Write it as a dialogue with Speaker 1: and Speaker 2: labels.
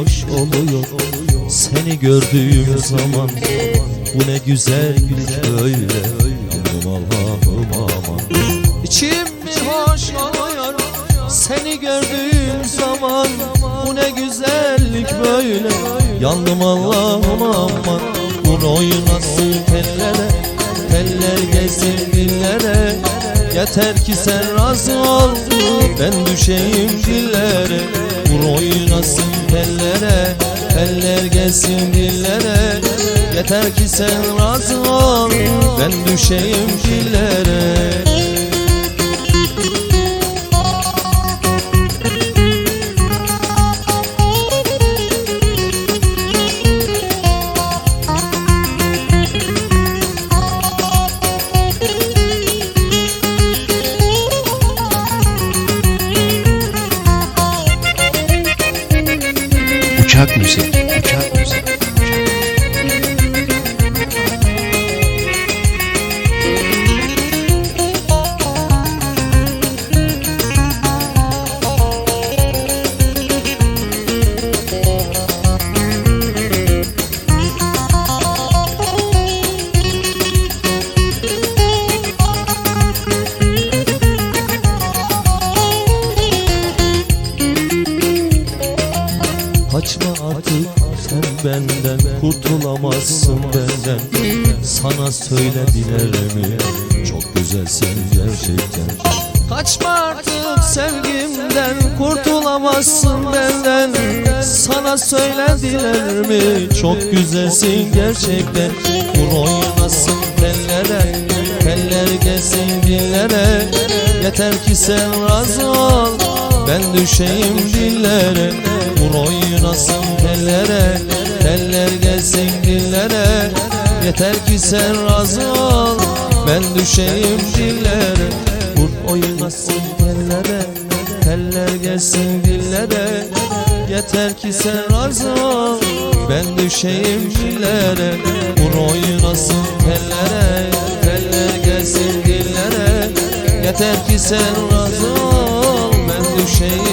Speaker 1: hoş oluyor. Seni gördüğüm zaman Bu ne güzellik böyle. Yandım Allah'ım aman. İçim bir hoş oluyor Seni gördüğüm zaman Bu ne güzellik böyle. Yandım Allah'ım aman Bunu oynasın tellere? Teller gelsin dillere Yeter ki sen razı ol Ben düşeyim dillere. Vur oynasın tellere Teller gelsin dillere. Yeter ki sen razı ol Ben düşeyim dillere
Speaker 2: Uçak müzik.
Speaker 1: Kaçma artık sen benden Kurtulamazsın benden. Sana söylediler mi? Çok güzelsin gerçekten. Kaçma artık sevgimden Kurtulamazsın benden. Sana söylediler mi? Çok güzelsin gerçekten. Vur oynasın tellere Teller gelsin dillere. Yeter ki sen razı ol Ben düşeyim dillere. Vur oynasın tellere Teller gelsin dillere Yeter ki sen razı ol Ben düşeyim dillere. Vur oynasın tellere Teller gelsin dillere Yeter ki sen razı ol Ben düşeyim dillere. Vur oynasın tellere Teller gelsin dillere Yeter ki sen razı ol Ben düşeyim